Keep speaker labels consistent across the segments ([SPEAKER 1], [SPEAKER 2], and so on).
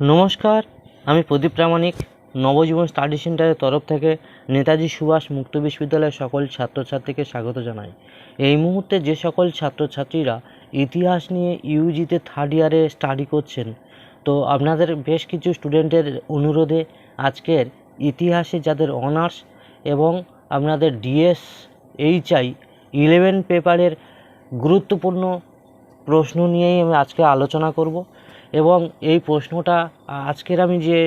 [SPEAKER 1] নমস্কার, আমি প্রদীপ প্রামাণিক, নবজীবন স্টাডি সেন্টারের তরফ থেকে নেতাজি সুভাষ মুক্ত বিশ্ববিদ্যালয়ের সকল ছাত্রছাত্রীকে স্বাগত জানাই। এই মুহূর্তে যে সকল ছাত্রছাত্রীরা ইতিহাস নিয়ে ইউজিতে থার্ড ইয়ারে স্টাডি করছেন, তো আপনাদের বেশ কিছু স্টুডেন্টের অনুরোধে আজকের ইতিহাসে যাদের অনার্স এবং আপনাদের ডিএস এইচআই ইলেভেন পেপারের গুরুত্বপূর্ণ প্রশ্ন নিয়েই আমি আজকে আলোচনা করব। এবং এই প্রশ্নটা আজকের আমি যে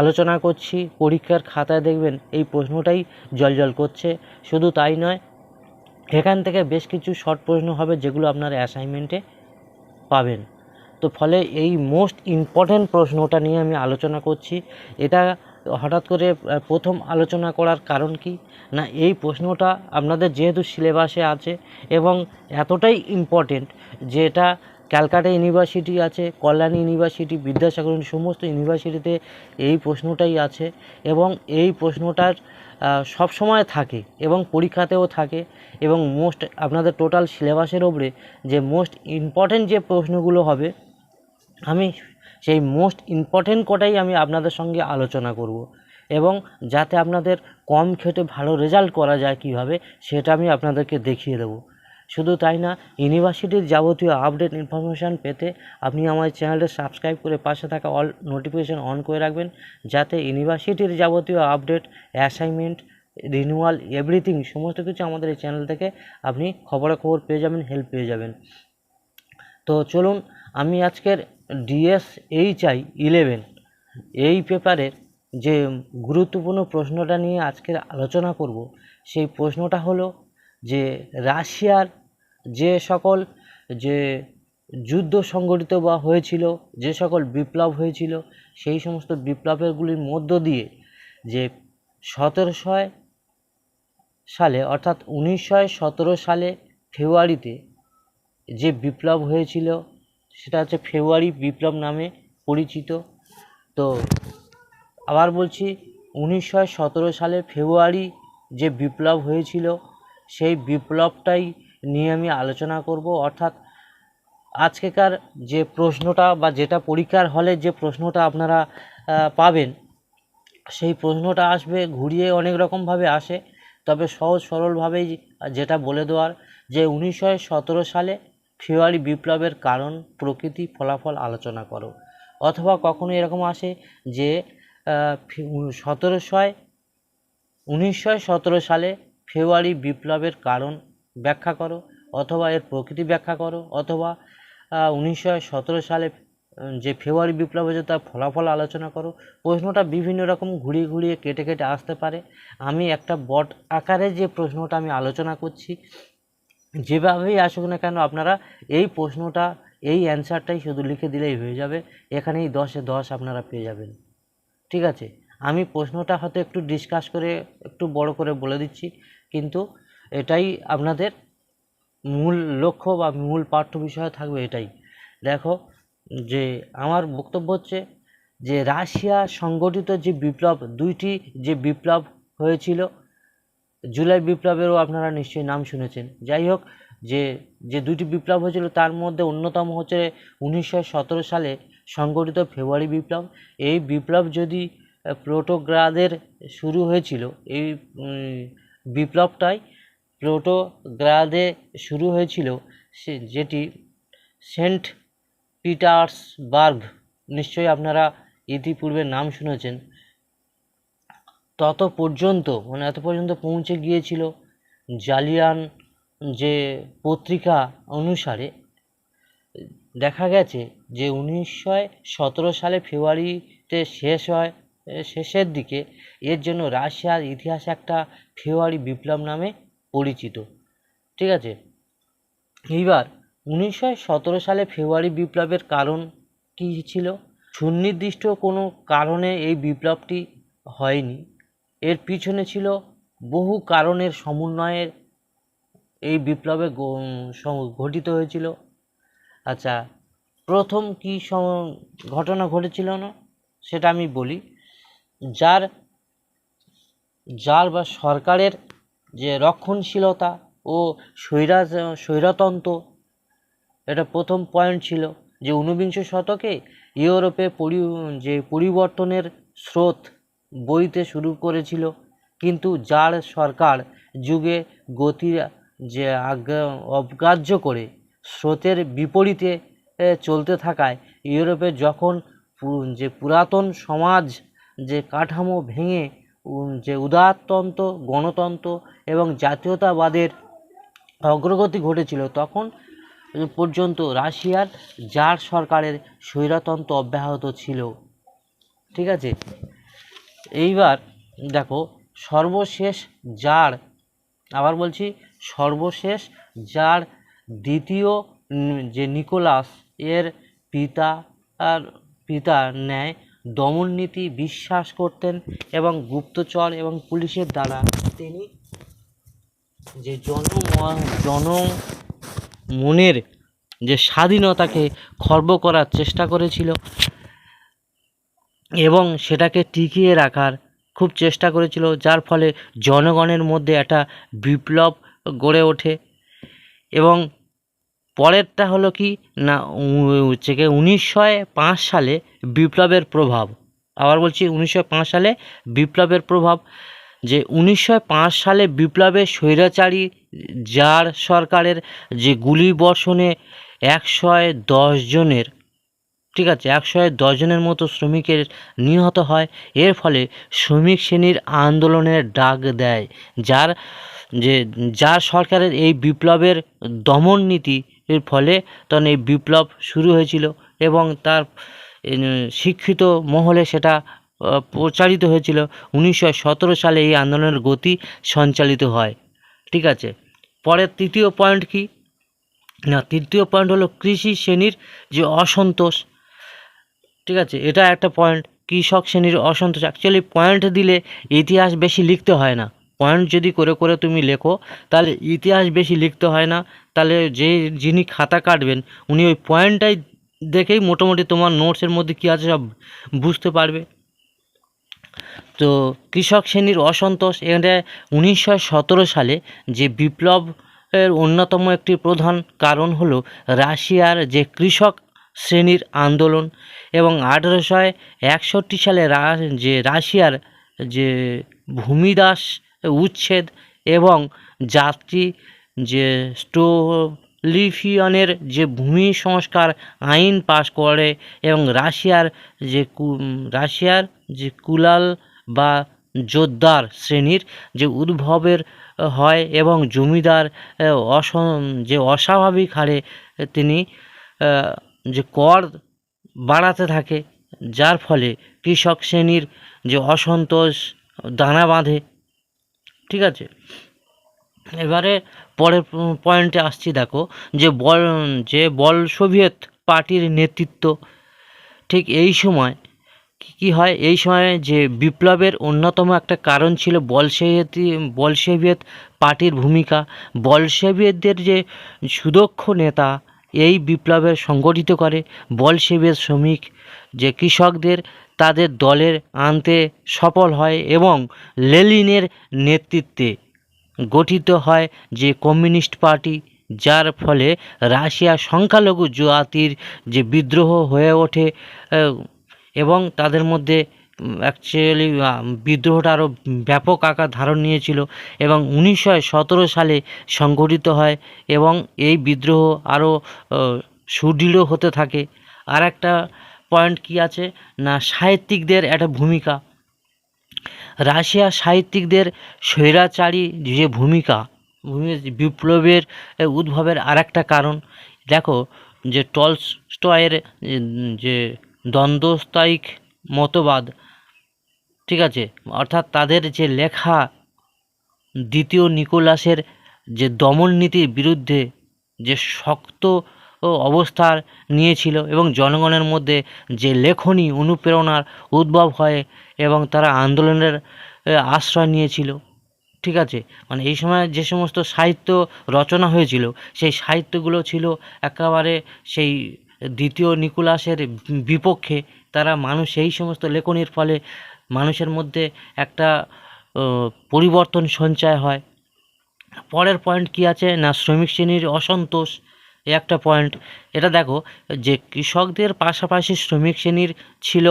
[SPEAKER 1] আলোচনা করছি, পরীক্ষার খাতায় দেখবেন এই প্রশ্নটাই জলজল করছে। শুধু তাই নয়, এখান থেকে বেশ কিছু শর্ট প্রশ্ন হবে যেগুলো আপনার অ্যাসাইনমেন্টে পাবেন। তো ফলে এই মোস্ট ইম্পর্ট্যান্ট প্রশ্নটা নিয়ে আমি আলোচনা করছি। এটা হঠাৎ করে প্রথম আলোচনা করার কারণ কি? না, এই প্রশ্নটা আপনাদের যেহেতু সিলেবাসে আছে এবং এতটাই ইম্পর্টেন্ট যে এটা ক্যালকাটা ইউনিভার্সিটি আছে, কল্যাণী ইউনিভার্সিটি, বিদ্যাসাগর, সমস্ত ইউনিভার্সিটিতে এই প্রশ্নটাই আছে এবং এই প্রশ্নটার সব সময় থাকে এবং পরীক্ষাতেও থাকে এবং মোস্ট আপনাদের টোটাল সিলেবাসের ওপরে যে মোস্ট ইম্পর্ট্যান্ট যে প্রশ্নগুলো হবে, আমি সেই মোস্ট ইম্পর্ট্যান্ট কটাই আমি আপনাদের সঙ্গে আলোচনা করব এবং যাতে আপনাদের কম খেটে ভালো রেজাল্ট করা যায় কীভাবে, সেটা আমি আপনাদেরকে দেখিয়ে দেবো। শুধু তাই না, ইউনিভার্সিটির যাবতীয় আপডেট ইনফরমেশান পেতে আপনি আমার চ্যানেলটা সাবস্ক্রাইব করে পাশে থাকা অল নোটিফিকেশান অন করে রাখবেন, যাতে ইউনিভার্সিটির যাবতীয় আপডেট অ্যাসাইনমেন্ট রিনিউয়াল এভরিথিং সমস্ত কিছু আমাদের এই চ্যানেল থেকে আপনি খবরাখবর পেয়ে যাবেন হেল্প পেয়ে যাবেন। তো চলুন, আমি আজকের ডিএস এইচআই ইলেভেন এই পেপারের যে গুরুত্বপূর্ণ প্রশ্নটা নিয়ে আজকের আলোচনা করব, সেই প্রশ্নটা হলো যে রাশিয়ার যে সকল যে যুদ্ধ সংগঠিত বা হয়েছিল, যে সকল বিপ্লব হয়েছিল, সেই সমস্ত বিপ্লবেরগুলির মধ্য দিয়ে যে সতেরোশো সালে অর্থাৎ উনিশশো সতেরো সালে ফেব্রুয়ারিতে যে বিপ্লব হয়েছিল, সেটা হচ্ছে ফেব্রুয়ারি বিপ্লব নামে পরিচিত। তো আবার বলছি উনিশশো সতেরো সালে ফেব্রুয়ারি যে বিপ্লব হয়েছিল সেই বিপ্লবটাই নিয়ে আমি আলোচনা করব। অর্থাৎ আজকেকার যে প্রশ্নটা বা যেটা পরীক্ষার হলে যে প্রশ্নটা আপনারা পাবেন, সেই প্রশ্নটা আসবে, ঘুরিয়ে অনেক রকমভাবে আসে। তবে সহজ সরলভাবেই যেটা বলে দেওয়ার যে উনিশশো সতেরো সালে ফেব্রুয়ারি বিপ্লবের কারণ, প্রকৃতি, ফলাফল আলোচনা করো। অথবা কখনো এরকম আসে যে সতেরোশয়, উনিশশো সতেরো সালে ফেব্রুয়ারি বিপ্লবের কারণ ব্যাখ্যা করো, অথবা এর প্রকৃতি ব্যাখ্যা করো, অথবা উনিশশো সতেরো সালে যে ফেব্রুয়ারি বিপ্লব হয়েছে তার ফলাফল আলোচনা করো। প্রশ্নটা বিভিন্ন রকম ঘুরিয়ে ঘুরিয়ে কেটে কেটে আসতে পারে। আমি একটা বট আকারে যে প্রশ্নটা আমি আলোচনা করছি, যেভাবেই আসুক না কেন আপনারা এই প্রশ্নটা, এই অ্যান্সারটাই শুধু লিখে দিলেই হয়ে যাবে। এখানেই দশে দশ আপনারা পেয়ে যাবেন। ঠিক আছে? আমি প্রশ্নটা হয়তো একটু ডিসকাস করে, একটু বড় করে বলে দিচ্ছি। কিন্তু এটাই আপনাদের মূল লক্ষ্য বা মূল পাঠ্য বিষয় থাকবে এটাই। দেখো যে আমার বক্তব্য হচ্ছে যে রাশিয়া সংগঠিত যে বিপ্লব, দুইটি যে বিপ্লব হয়েছিল, জুলাই বিপ্লবেরও আপনারা নিশ্চয়ই নাম শুনেছেন। যাই হোক, যে যে দুটি বিপ্লব হয়েছিল তার মধ্যে অন্যতম হচ্ছে উনিশশো সতেরো সালে সংগঠিত ফেব্রুয়ারি বিপ্লব। এই বিপ্লব যদি প্রোটোগ্রাদের শুরু হয়েছিল, এই বিপ্লবটাই প্লোটোগ্রাদে শুরু হয়েছিল, সে যেটি সেন্ট পিটার্সবার্গ নিশ্চয়ই আপনারা ইতিপূর্বে নাম শুনেছেন। তত পর্যন্ত মানে এত পর্যন্ত পৌঁছে গিয়েছিল জালিয়ান যে পত্রিকা অনুসারে, দেখা গেছে যে উনিশশো সতেরো সালে ফেব্রুয়ারিতে শেষ হয় শেষের দিকে এর জন্য রাশিয়ার ইতিহাস একটা ফেব্রুয়ারি বিপ্লব নামে পরিচিত। ঠিক আছে? এইবার উনিশশো সতেরো সালে ফেব্রুয়ারি বিপ্লবের কারণ কী ছিল? সুনির্দিষ্ট কোনো কারণে এই বিপ্লবটি হয়নি। এর পিছনে ছিল বহু কারণের সমন্বয়ের এই বিপ্লবে ঘটিত হয়েছিল। আচ্ছা প্রথম কী ঘটনা ঘটেছিল না? সেটা আমি বলি। যার যার বা সরকারের যে রক্ষণশীলতা ও স্বৈরা স্বৈরতন্ত্র, এটা প্রথম পয়েন্ট ছিল যে ঊনবিংশ শতকে ইউরোপে পরি, যে পরিবর্তনের স্রোত বইতে শুরু করেছিল। কিন্তু যার সরকার যুগে গতি যে অগ্রাহ্য করে স্রোতের বিপরীতে চলতে থাকায় ইউরোপে যখন যে পুরাতন সমাজ যে কাঠামো ভেঙে যে উদারতন্ত্র, গণতন্ত্র এবং জাতীয়তাবাদের অগ্রগতি ঘটেছিল, তখন পর্যন্ত রাশিয়ার জার সরকারের স্বৈরতন্ত্র অব্যাহত ছিল। ঠিক আছে? এইবার দেখো, সর্বশেষ জার, আবার বলছি, সর্বশেষ যার দ্বিতীয় যে নিকোলাস, এর পিতা আর পিতা ন্যায় দমননীতি বিশ্বাস করতেন এবং গুপ্তচর এবং পুলিশের দ্বারা তিনি যে জন মনের যে স্বাধীনতাকে খর্ব করার চেষ্টা করেছিল এবং সেটাকে টিকিয়ে রাখার খুব চেষ্টা করেছিল, যার ফলে জনগণের মধ্যে একটা বিপ্লব গড়ে ওঠে এবং পরেরটা হলো কি? না হচ্ছে কি উনিশশো পাঁচ সালে বিপ্লবের প্রভাব। আবার বলছি উনিশশো পাঁচ সালে বিপ্লবের প্রভাব। যে উনিশশো পাঁচ সালে বিপ্লবে স্বৈরাচারী জার সরকারের যে গুলি বর্ষণে একশো দশ জনের, ঠিক আছে একশো দশ জনের মতো শ্রমিকের নিহত হয়, এর ফলে শ্রমিক শ্রেণির আন্দোলনের ডাক দেয়। যার, যে, যার সরকারের এই বিপ্লবের দমন নীতি এর ফলে তখন এই বিপ্লব শুরু হয়েছিল এবং তার শিক্ষিত মহলে সেটা প্রচারিত হয়েছিল। উনিশশো সতেরো সালে এই আন্দোলনের গতি সঞ্চালিত হয়। ঠিক আছে? পরের তৃতীয় পয়েন্ট কি? না, তৃতীয় পয়েন্ট হলো কৃষি শ্রেণির যে অসন্তোষ। ঠিক আছে? এটা একটা পয়েন্ট। কৃষক শ্রেণির অসন্তোষ। অ্যাকচুয়ালি পয়েন্ট দিলে ইতিহাস বেশি লিখতে হয় না। পয়েন্ট যদি করে করে তুমি লেখো, তাহলে ইতিহাস বেশি লিখতে হয় না। তাহলে যে যিনি খাতা কাটবেন, উনি ওই পয়েন্টটাই দেখেই মোটামুটি তোমার নোটসের মধ্যে কী আছে সব বুঝতে পারবে। তো কৃষক শ্রেণির অসন্তোষ, এখানে উনিশশো সালে যে বিপ্লব এর অন্যতম একটি প্রধান কারণ হলো রাশিয়ার যে কৃষক শ্রেণির আন্দোলন এবং আঠেরোশো একষট্টি সালে যে রাশিয়ার যে ভূমিদাস উচ্ছেদ এবং যাত্রী যে স্টোলিফিয়নের যে ভূমি সংস্কার আইন পাশ করে এবং রাশিয়ার যে রাশিয়ার যে কুলাল বা জোরদার শ্রেণির যে উদ্ভবের হয় এবং জমিদার অস, যে অস্বাভাবিক হারে তিনি যে কর বাড়াতে থাকে, যার ফলে কৃষক শ্রেণির যে অসন্তোষ দানা বাঁধে ঠিক আছে? এবারে পরের পয়েন্টে আসছি দেখো, যে বল যে বল সোভিয়েত পার্টির নেতৃত্ব, ঠিক এই সময় কি হয়? এই সময় যে বিপ্লবের অন্যতম একটা কারণ ছিল বলসেভিয়েতি, বলসেভিয়েত পার্টির ভূমিকা। বলসেভিয়েতদের যে সুদক্ষ নেতা এই বিপ্লবের সংগঠিত করে। বলসেভিয়েত শ্রমিক যে কৃষকদের তাদের দলের আনতে সফল হয় এবং লেলিনের নেতৃত্বে গঠিত হয় যে কমিউনিস্ট পার্টি, যার ফলে রাশিয়া সংখ্যালঘু জাতির যে বিদ্রোহ হয়ে ওঠে এবং তাদের মধ্যে অ্যাকচুয়ালি বিদ্রোহটা আরও ব্যাপক আকার ধারণ নিয়েছিল এবং উনিশশো সতেরো সালে সংগঠিত হয় এবং এই বিদ্রোহ আরও সুদৃঢ় হতে থাকে। আর একটা পয়েন্ট কি আছে? না, সাহিত্যিকদের একটা ভূমিকা। রাশিয়া সাহিত্যিকদের স্বৈরাচারী যে ভূমিকা, ভূমি- বিপ্লবের উদ্ভবের আর একটা কারণ। দেখো যে টলস্টয়ের যে দ্বন্দ্বস্থায়িক মতবাদ ঠিক আছে, অর্থাৎ তাদের যে লেখা দ্বিতীয় নিকোলাসের যে দমন নীতির বিরুদ্ধে যে শক্ত অবস্থার নিয়েছিল এবং জনগণের মধ্যে যে লেখনী অনুপ্রেরণার উদ্ভব হয় এবং তারা আন্দোলনের আশ্রয় নিয়েছিল, ঠিক আছে? মানে এই সময় যে সমস্ত সাহিত্য রচনা হয়েছিল, সেই সাহিত্যগুলো ছিল একেবারে সেই দ্বিতীয় নিকোলাসের বিপক্ষে, তারা মানুষ এই সমস্ত লেখনির ফলে মানুষের মধ্যে একটা পরিবর্তন সঞ্চয় হয়। পরের পয়েন্ট কি আছে? না, শ্রমিক শ্রেণির অসন্তোষ। একটা পয়েন্ট এটা দেখো, যে কৃষকদের পাশাপাশি শ্রমিক শ্রেণির ছিল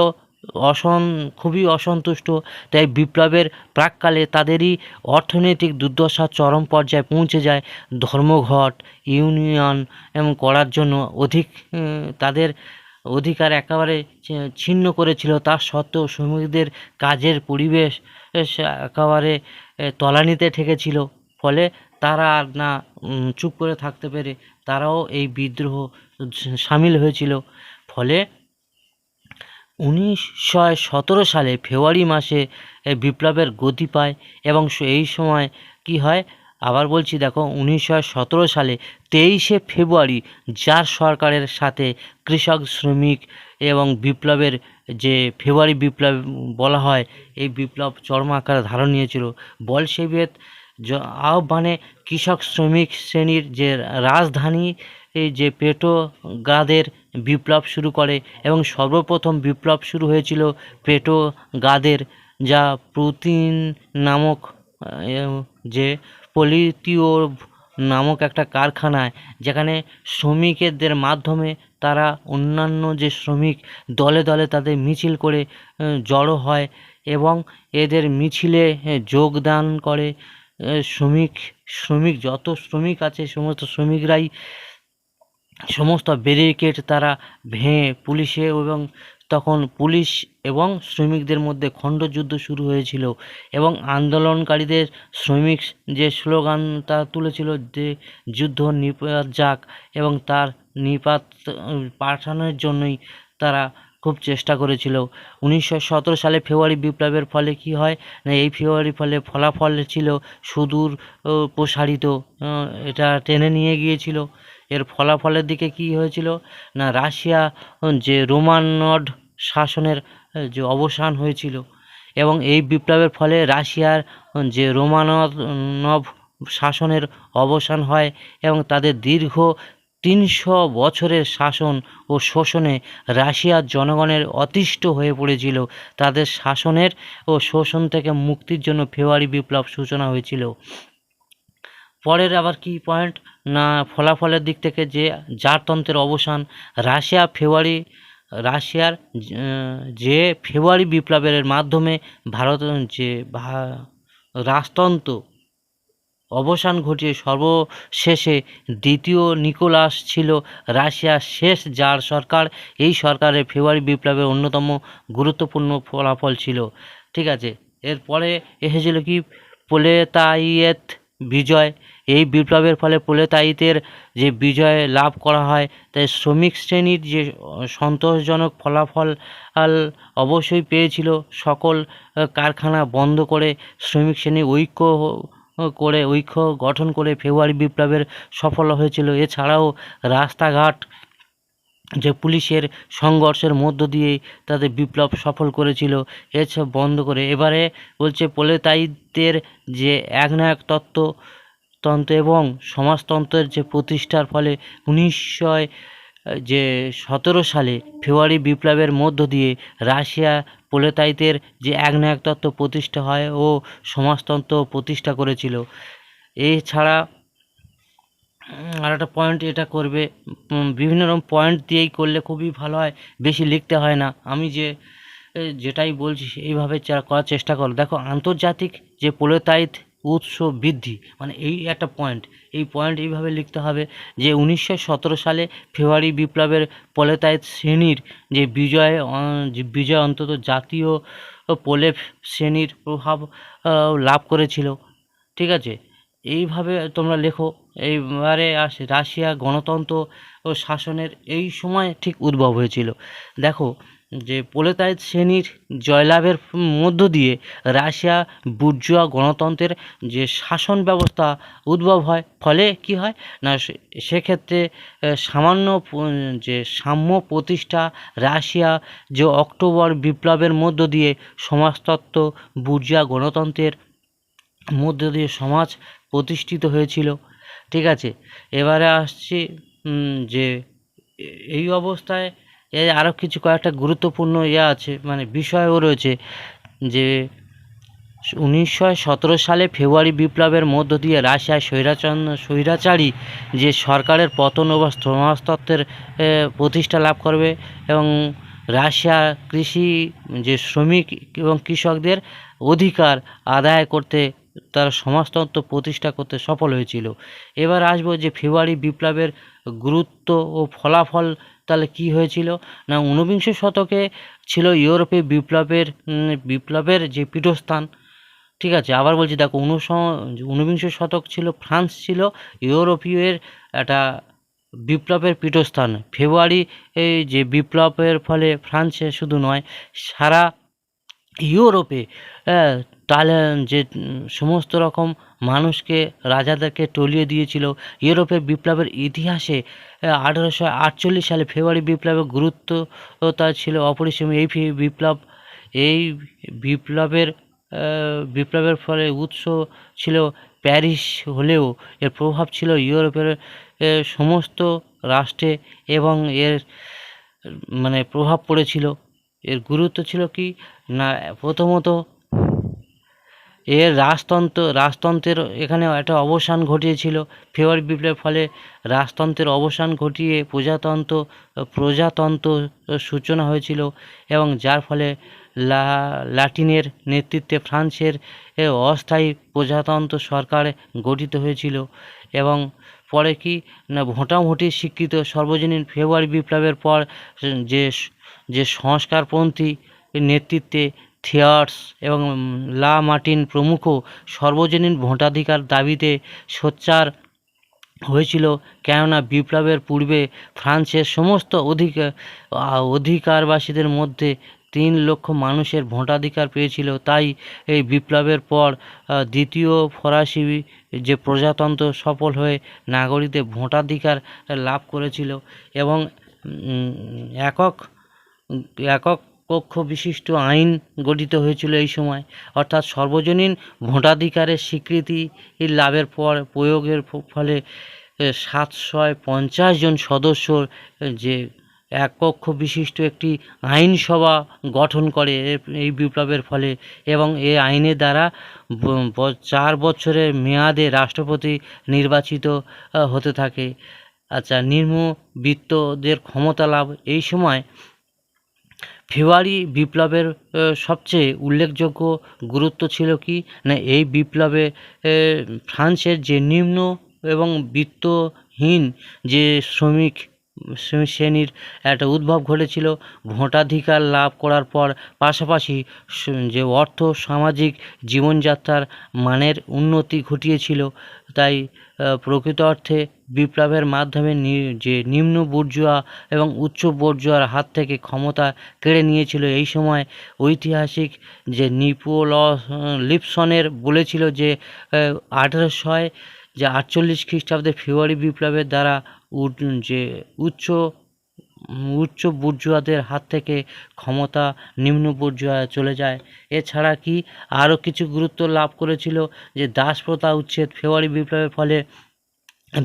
[SPEAKER 1] অসন, খুবই অসন্তুষ্ট। তাই বিপ্লবের প্রাককালে তাদেরই অর্থনৈতিক দুর্দশা চরম পর্যায়ে পৌঁছে যায়। ধর্মঘট, ইউনিয়ন, এবং করার জন্য অধিক তাদের অধিকার একেবারে ছিন্ন করেছিল, তা সত্ত্বেও শ্রমিকদের কাজের পরিবেশ একেবারে তলানিতে ঠেকেছিল। ফলে তারা আর না চুপ করে থাকতে পেরে তারাও এই বিদ্রোহ সামিল হয়েছিল। ফলে উনিশশো সতেরো সালে ফেব্রুয়ারি মাসে বিপ্লবের গতি পায় এবং এই সময় কি হয় আবার বলছি, দেখো, উনিশশো সতেরো সালে তেইশে ফেব্রুয়ারি যার সরকারের সাথে কৃষক, শ্রমিক এবং বিপ্লবের যে ফেব্রুয়ারি বিপ্লব বলা হয়, এই বিপ্লব চরম আকার ধারণ নিয়েছিল। জ- আহ্বানে কৃষক, শ্রমিক শ্রেণির যে রাজধানী যে পেটোগ্রাদের বিপ্লব শুরু করে এবং সর্বপ্রথম বিপ্লব শুরু হয়েছিল পেটোগ্রাদের যা প্রুতিন নামক যে পলিটিও নামক একটা কারখানায়, যেখানে শ্রমিকদের মাধ্যমে তারা অন্যান্য যে শ্রমিক দলে দলে তাদের মিছিল করে জড়ো হয় এবং এদের মিছিলে যোগদান করে শ্রমিক শ্রমিক যত শ্রমিক আছে, সমস্ত শ্রমিকরাই সমস্ত ব্যারিকেড তারা ভেঙে পুলিশে এবং তখন পুলিশ এবং শ্রমিকদের মধ্যে খণ্ডযুদ্ধ শুরু হয়েছিল এবং আন্দোলনকারীদের শ্রমিক যে স্লোগান তা তুলেছিল যে যুদ্ধ নিপাত যাক এবং তার নিপাত পাঠানোর জন্যই তারা খুব চেষ্টা করেছিল। উনিশশো সতেরো সালে ফেব্রুয়ারি বিপ্লবের ফলে কি হয়? না, এই ফেব্রুয়ারি ফলে ফলাফল ছিল সুদূর প্রসারিত এটা টেনে নিয়ে গিয়েছিল। এর ফলাফলের দিকে কি হয়েছিল? না, রাশিয়া যে রোমানড শাসনের যে অবসান হয়েছিল এবং এই বিপ্লবের ফলে রাশিয়ার যে রোমানভ নব শাসনের অবসান হয় এবং তাদের দীর্ঘ তিনশো বছরের শাসন ও শোষণে রাশিয়ার জনগণের অতিষ্ঠ হয়ে পড়েছিল। তাদের শাসনের ও শোষণ থেকে মুক্তির জন্য ফেব্রুয়ারি বিপ্লব সূচনা হয়েছিল। পরের আবার কি পয়েন্ট না ফলাফলের দিক থেকে যে জারতন্ত্রের অবসান, রাশিয়া, ফেব্রুয়ারি, রাশিয়ার যে ফেব্রুয়ারি বিপ্লবের মাধ্যমে ভারত, যে রাজতন্ত্র অবসান ঘটিয়ে সর্বশেষে দ্বিতীয় নিকোলাস ছিল রাশিয়ার শেষ জার সরকার, এই সরকারের ফেব্রুয়ারি বিপ্লবের অন্যতম গুরুত্বপূর্ণ ফলাফল ছিল। ঠিক আছে? এরপরে এসেছিল কি? পোলেতাইয়েত বিজয়। এই বিপ্লবের ফলে পোলেতাইতের যে বিজয় লাভ করা হয়, তাই শ্রমিক শ্রেণির যে সন্তোষজনক ফলাফল অবশ্যই পেয়েছিল। সকল কারখানা বন্ধ করে শ্রমিক শ্রেণি ঐক্য করে, ঐক্য গঠন করে ফেব্রুয়ারি বিপ্লবের সফল হয়েছিল। এছাড়াও রাস্তাঘাট যে পুলিশের সংঘর্ষের মধ্য দিয়ে তাদের বিপ্লব সফল করেছিল এসব বন্ধ করে। এবারে বলছে পোলেতাইদের যে একনায়ক তত্ত্ব তন্ত্র এবং সমাজতন্ত্রের যে প্রতিষ্ঠার ফলে উনিশশো যে সতেরো সালে ফেব্রুয়ারি বিপ্লবের মধ্য দিয়ে রাশিয়া পোলেতাইদের যে একনায়ক তত্ত্ব প্রতিষ্ঠা হয় ও সমাজতন্ত্র প্রতিষ্ঠা করেছিল। এছাড়া আর একটা পয়েন্ট এটা করবে বিভিন্ন রকম পয়েন্ট দিয়েই করলে খুবই ভালো হয়, বেশি লিখতে হয় না। আমি যে যেটাই বলছি, এইভাবে করার চেষ্টা করো। দেখো, আন্তর্জাতিক যে পোলেতাইত উৎস বৃদ্ধি মানে এই একটা পয়েন্ট এই পয়েন্ট এইভাবে লিখতে হবে যে উনিশশো সতেরো সালে ফেব্রুয়ারি বিপ্লবের পোলেতাইত শ্রেণির যে বিজয় বিজয় অন্তত জাতীয় পোলে শ্রেণির প্রভাব লাভ করেছিল। ঠিক আছে? এইভাবে তোমরা লেখো। এইবারে আসে, রাশিয়া গণতন্ত্র ও শাসনের এই সময় ঠিক উদ্ভব হয়েছিল। দেখো যে পোলেতাইত শ্রেণির জয়লাভের মধ্য দিয়ে রাশিয়া, বুর্জুয়া গণতন্ত্রের যে শাসন ব্যবস্থা উদ্ভব হয়, ফলে কি হয়? না সেক্ষেত্রে সামান্য যে সাম্য প্রতিষ্ঠা রাশিয়া যে অক্টোবর বিপ্লবের মধ্য দিয়ে সমাজতত্ত্ব, বুর্জুয়া গণতন্ত্রের মধ্য দিয়ে সমাজ প্রতিষ্ঠিত হয়েছিল। ঠিক আছে? এবারে আসছি যে এই অবস্থায় এর আরও কিছু কয়েকটা গুরুত্বপূর্ণ ইয়ে আছে মানে বিষয়ও রয়েছে যে উনিশশো সতেরো সালে ফেব্রুয়ারি বিপ্লবের মধ্য দিয়ে রাশিয়ায় স্বৈরাচন স্বৈরাচারী যে সরকারের পতন ও সমাজতত্ত্বের প্রতিষ্ঠা লাভ করবে এবং রাশিয়া কৃষি, যে শ্রমিক এবং কৃষকদের অধিকার আদায় করতে তার সমাজতন্ত্র প্রতিষ্ঠা করতে সফল হয়েছিল। এবার আসব যে ফেব্রুয়ারি বিপ্লবের গুরুত্ব ও ফলাফল তাহলে কি হয়েছিল? না ঊনবিংশ শতকে ছিল ইউরোপে বিপ্লবের বিপ্লবের যে পীঠস্থান। ঠিক আছে আবার বলছি দেখো উনস ঊনবিংশ শতক ছিল ফ্রান্স ছিল ইউরোপীয়ের একটা বিপ্লবের পীঠস্থান। ফেব্রুয়ারি এই যে বিপ্লবের ফলে ফ্রান্সে শুধু নয় সারা ইউরোপে আহ, তাহলে যে সমস্ত রকম মানুষকে, রাজাদেরকে টলিয়ে দিয়েছিল, ইউরোপের বিপ্লবের ইতিহাসে আঠারোশো আটচল্লিশ সালে ফেব্রুয়ারি বিপ্লবের গুরুত্ব তা ছিল অপরিসীম। এই বিপ্লব, এই বিপ্লবের বিপ্লবের ফলে উৎস ছিল প্যারিস হলেও, এর প্রভাব ছিল ইউরোপের সমস্ত রাষ্ট্রে এবং এর মানে প্রভাব পড়েছিল। এর গুরুত্ব ছিল কি? না, প্রথমত এর রাজতন্ত্র, রাজতন্ত্রের এখানে একটা অবসান ঘটিয়েছিল। ফেব্রুয়ারি বিপ্লবের ফলে রাজতন্ত্রের অবসান ঘটিয়ে প্রজাতন্ত্র প্রজাতন্ত্র সূচনা হয়েছিল এবং যার ফলে লা, লাটিনের নেতৃত্বে ফ্রান্সের অস্থায়ী প্রজাতন্ত্র সরকার গঠিত হয়েছিল এবং পরে কি না ভোটাভুটি স্বীকৃত সর্বজনীন ফেব্রুয়ারি বিপ্লবের পর যে যে সংস্কারপন্থী নেতৃত্বে থিয়ার্স এবং লা মার্টিন প্রমুখ সর্বজনীন ভোটাধিকার দাবিতে সোচ্চার হয়েছিল, কেননা বিপ্লবের পূর্বে ফ্রান্সের সমস্ত অধিকার অধিকারবাসীদের মধ্যে তিন লক্ষ মানুষের ভোটাধিকার পেয়েছিল। তাই এই বিপ্লবের পর দ্বিতীয় ফরাসি যে প্রজাতন্ত্র সফল হয়ে নাগরিকদের ভোটাধিকার লাভ করেছিল এবং একক একক কক্ষ বিশিষ্ট আইন গঠিত হয়েছিল এই সময়। অর্থাৎ সর্বজনীন ভোটাধিকারের স্বীকৃতি লাভের পর প্রয়োগের ফলে সাতশো পঞ্চাশ জন সদস্যর যে এক কক্ষ বিশিষ্ট একটি আইনসভা গঠন করে এই বিপ্লবের ফলে এবং এই আইনের দ্বারা চার বছরের মেয়াদে রাষ্ট্রপতি নির্বাচিত হতে থাকে। আচ্ছা নিম্নবিত্তদের ক্ষমতা লাভ এই সময় ফেব্রুয়ারি বিপ্লবের সবচেয়ে উল্লেখযোগ্য গুরুত্ব ছিল কি? না, এই বিপ্লবে ফ্রান্সের যে নিম্ন এবং বিত্তহীন যে শ্রমিক শ্রেণির একটা উদ্ভব ঘটেছিল। ভোটাধিকার লাভ করার পর পাশাপাশি যে অর্থ সামাজিক জীবনযাত্রার মানের উন্নতি ঘটিয়েছিল, তাই প্রকৃত অর্থে বিপ্লবের মাধ্যমে যে নিম্ন বুর্জুয়া এবং উচ্চ বুর্জুয়ার হাত থেকে ক্ষমতা কেড়ে নিয়েছিল, এই সময় ঐতিহাসিক যে নিপোল লিপসনের বলেছিল যে আঠেরোশয় যে আটচল্লিশ খ্রিস্টাব্দে ফেব্রুয়ারি বিপ্লবের দ্বারা যে উচ্চ উচ্চ বুর্জুয়াদের হাত থেকে ক্ষমতা নিম্ন বুর্জুয়া চলে যায়। এছাড়া কি আরও কিছু গুরুত্ব লাভ করেছিল? যে দাস প্রথা উচ্ছেদ ফেব্রুয়ারি বিপ্লবের ফলে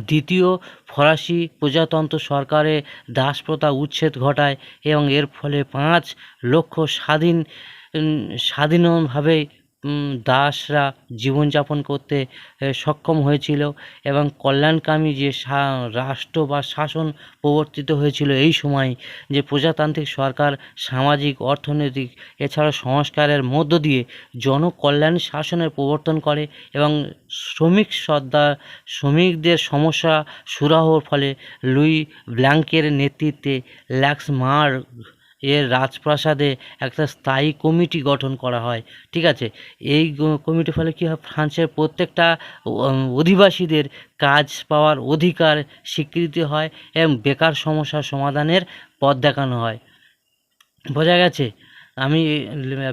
[SPEAKER 1] দ্বিতীয় ফরাসি প্রজাতন্ত্র সরকারে দাস প্রথা উচ্ছেদ ঘটায় এবং এর ফলে পাঁচ লক্ষ স্বাধীন, স্বাধীনভাবে দাসরা জীবনযাপন করতে সক্ষম হয়েছিল এবং কল্যাণকামী যে রাষ্ট্র বা শাসন প্রবর্তিত হয়েছিল এই সময় যে প্রজাতান্ত্রিক সরকার, সামাজিক, অর্থনৈতিক, এছাড়া সংস্কারের মধ্য দিয়ে জনকল্যাণ শাসনের প্রবর্তন করে এবং শ্রমিক সর্দার শ্রমিকদের সমস্যা সুরাহর ফলে লুই ব্ল্যাঙ্কের নেতৃত্বে ল্যাক্সমার এর রাজপ্রাসাদে একটা স্থায়ী কমিটি গঠন করা হয়। ঠিক আছে? এই কমিটির ফলে কী হয়? ফ্রান্সের প্রত্যেকটা অধিবাসীদের কাজ পাওয়ার অধিকার স্বীকৃতি হয় এবং বেকার সমস্যার সমাধানের পথ দেখানো হয়। বোঝা গেছে? আমি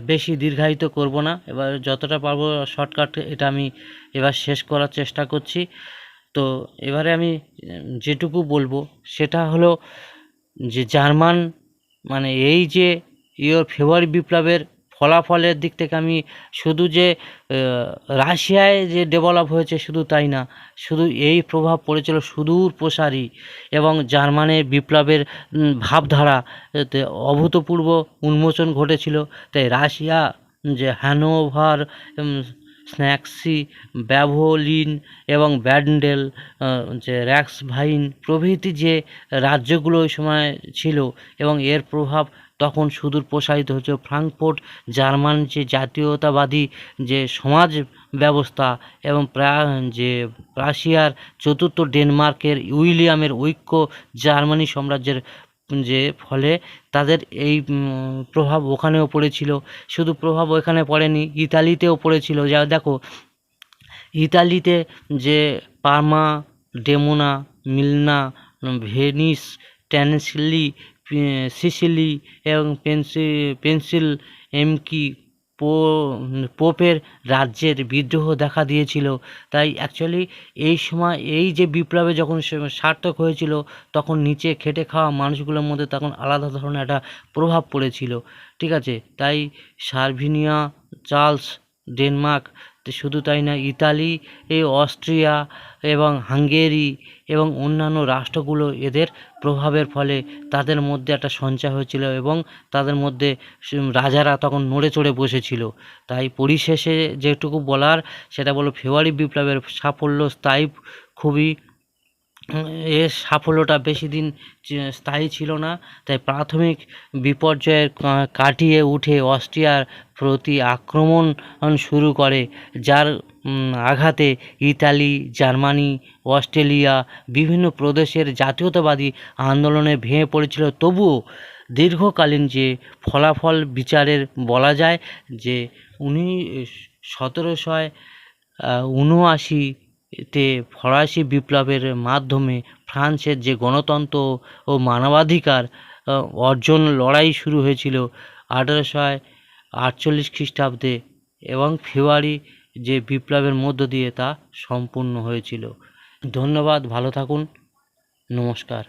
[SPEAKER 1] বেশি দীর্ঘায়িত করব না। এবার যতটা পারব শর্টকাট এটা আমি এবার শেষ করার চেষ্টা করছি। তো এবারে আমি যেটুকু বলব সেটা হলো যে জার্মান মানে এই যে ইয়ে ফেব্রুয়ারি বিপ্লবের ফলাফলের দিক থেকে আমি শুধু যে রাশিয়ায় যে ডেভেলপ হয়েছে শুধু তাই না, শুধু এই প্রভাব পড়েছিল সুদূর প্রসারী এবং জার্মানের বিপ্লবের ভাবধারা অভূতপূর্ব উন্মোচন ঘটেছিল। তাই রাশিয়া যে হ্যানোভার স্ন্যাক্সি, ব্যাভোলিন এবং ব্যান্ডেল যে র্যাক্স ভাইন প্রভৃতি যে রাজ্যগুলো ওই সময় ছিল এবং এর প্রভাব তখন সুদূর প্রসারিত হচ্ছে ফ্রাঙ্কফোর্ট, জার্মান যে জাতীয়তাবাদী যে সমাজ ব্যবস্থা এবং যে রাশিয়ার চতুর্থ ডেনমার্কের উইলিয়ামের ঐক্য জার্মানি সাম্রাজ্যের যে ফলে তাদের এই প্রভাব ওখানেও পড়েছিল। শুধু প্রভাব ওখানে পড়েনি, ইতালিতেও পড়েছিল। যা, দেখো, ইতালিতে যে পার্মা, ডেমোনা, মিলনা, ভেনিস ট্যানসিলি সিসিলি এবং পেন্সি, পেন্সিল, এমকি পোপের রাজ্যের বিদ্রোহ দেখা দিয়েছিল। তাই অ্যাকচুয়ালি এই সময়, এই যে বিপ্লবে যখন সার্থক হয়েছিল, তখন নিচে খেটে খাওয়া মানুষগুলোর মধ্যে তখন আলাদা ধরনের একটা প্রভাব পড়েছিল। ঠিক আছে? তাই সার্ভিনিয়া, চার্লস ডেনমার্ক শুধু তাই না, ইতালি, এ অস্ট্রিয়া এবং হাঙ্গেরি এবং অন্যান্য রাষ্ট্রগুলো এদের প্রভাবের ফলে তাদের মধ্যে একটা সঞ্চয় হয়েছিল এবং তাদের মধ্যে রাজারা তখন নড়ে চড়ে বসেছিল। তাই পরিশেষে যেটুকু বলার, সেটা বলো ফেব্রুয়ারি বিপ্লবের সাফল্য স্থায়ী খুবই এর সাফল্যটা বেশি দিন স্থায়ী ছিল না, তাই প্রাথমিক বিপর্যয়ের কাটিয়ে উঠে অস্ট্রিয়ার প্রতি আক্রমণ শুরু করে, যার আঘাতে ইতালি, জার্মানি, অস্ট্রেলিয়া, বিভিন্ন প্রদেশের জাতীয়তাবাদী আন্দোলনে ভেঙে পড়েছিল। তবুও দীর্ঘকালীন যে ফলাফল বিচারের বলা যায় যে উনি সতেরোশো উনআশিতে ফরাসি বিপ্লবের মাধ্যমে ফ্রান্সের যে গণতন্ত্র ও মানবাধিকার অর্জন লড়াই শুরু হয়েছিল আঠেরোশো আটচল্লিশ খ্রিস্টাব্দে এবং ফেব্রুয়ারি যে বিপ্লবের মধ্য দিয়ে তা সম্পূর্ণ হয়েছিল। ধন্যবাদ, ভালো থাকুন, নমস্কার।